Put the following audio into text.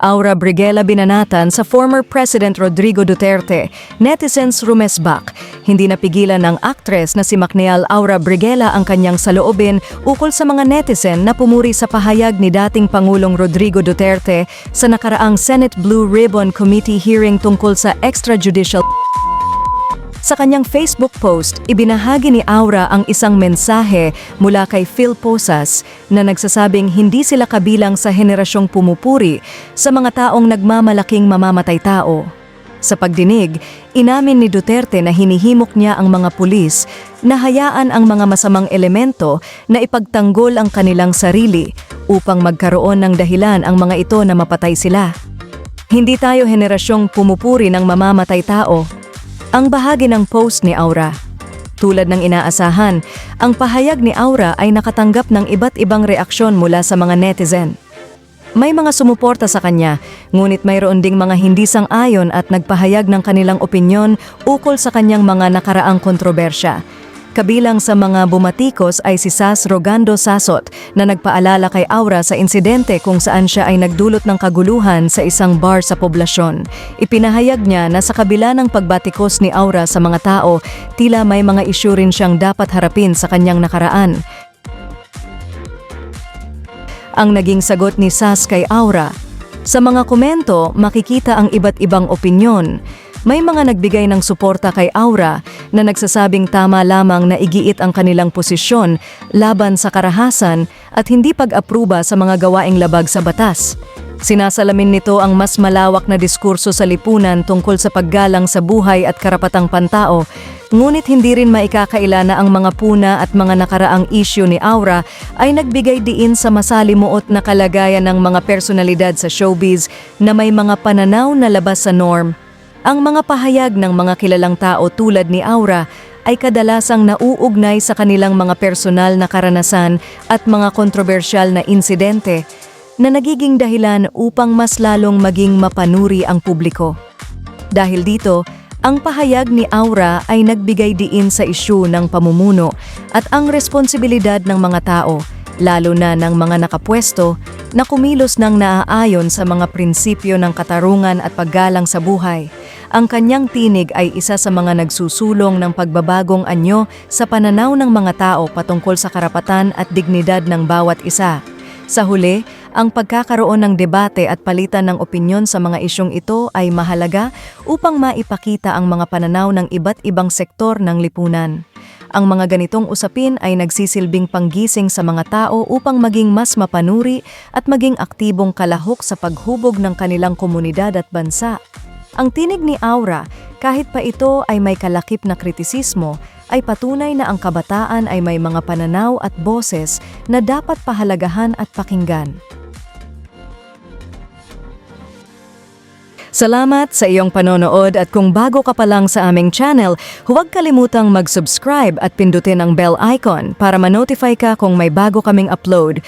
Aura Brigela binanatan sa former President Rodrigo Duterte, netizens rumesbak. Hindi napigilan ng actress na si Macneal Aura Brigela ang kanyang saloobin ukol sa mga netizen na pumuri sa pahayag ni dating Pangulong Rodrigo Duterte sa nakaraang Senate Blue Ribbon Committee hearing tungkol sa extrajudicial sa kanyang Facebook post, ibinahagi ni Aura ang isang mensahe mula kay Phil Posas na nagsasabing hindi sila kabilang sa henerasyong pumupuri sa mga taong nagmamalaking mamamatay tao. Sa pagdinig, inamin ni Duterte na hinihimok niya ang mga pulis na hayaan ang mga masamang elemento na ipagtanggol ang kanilang sarili upang magkaroon ng dahilan ang mga ito na mapatay sila. Hindi tayo henerasyong pumupuri ng mamamatay tao, ang bahagi ng post ni Aura. Tulad ng inaasahan, ang pahayag ni Aura ay nakatanggap ng iba't ibang reaksyon mula sa mga netizen. May mga sumuporta sa kanya, ngunit mayroon ding mga hindi sang-ayon at nagpahayag ng kanilang opinyon ukol sa kanyang mga nakaraang kontrobersya. Kabilang sa mga bumatikos ay si Sas Rogando Sasot na nagpaalala kay Aura sa insidente kung saan siya ay nagdulot ng kaguluhan sa isang bar sa poblasyon. Ipinahayag niya na sa kabila ng pagbatikos ni Aura sa mga tao, tila may mga isyu rin siyang dapat harapin sa kanyang nakaraan. Ang naging sagot ni Sas kay Aura, sa mga komento makikita ang iba't ibang opinyon. May mga nagbigay ng suporta kay Aura na nagsasabing tama lamang na igiit ang kanilang posisyon laban sa karahasan at hindi pag-apruba sa mga gawaing labag sa batas. Sinasalamin nito ang mas malawak na diskurso sa lipunan tungkol sa paggalang sa buhay at karapatang pantao, ngunit hindi rin maikakaila na ang mga puna at mga nakaraang isyu ni Aura ay nagbigay diin sa masalimuot na kalagayan ng mga personalidad sa showbiz na may mga pananaw na labas sa norm ang mga pahayag ng mga kilalang tao tulad ni Aura ay kadalasang nauugnay sa kanilang mga personal na karanasan at mga kontrobersyal na insidente na nagiging dahilan upang mas lalong maging mapanuri ang publiko. Dahil dito, ang pahayag ni Aura ay nagbigay diin sa isyu ng pamumuno at ang responsibilidad ng mga tao, lalo na ng mga nakapwesto, na kumilos ng naaayon sa mga prinsipyo ng katarungan at paggalang sa buhay. Ang kanyang tinig ay isa sa mga nagsusulong ng pagbabagong anyo sa pananaw ng mga tao patungkol sa karapatan at dignidad ng bawat isa. Sa huli, ang pagkakaroon ng debate at palitan ng opinyon sa mga isyong ito ay mahalaga upang maipakita ang mga pananaw ng iba't ibang sektor ng lipunan. Ang mga ganitong usapin ay nagsisilbing panggising sa mga tao upang maging mas mapanuri at maging aktibong kalahok sa paghubog ng kanilang komunidad at bansa. Ang tinig ni Aura, kahit pa ito ay may kalakip na kritisismo, ay patunay na ang kabataan ay may mga pananaw at boses na dapat pahalagahan at pakinggan. Salamat sa iyong panonood at kung bago ka pa lang sa aming channel, huwag kalimutang mag-subscribe at pindutin ang bell icon para ma-notify ka kung may bago kaming upload.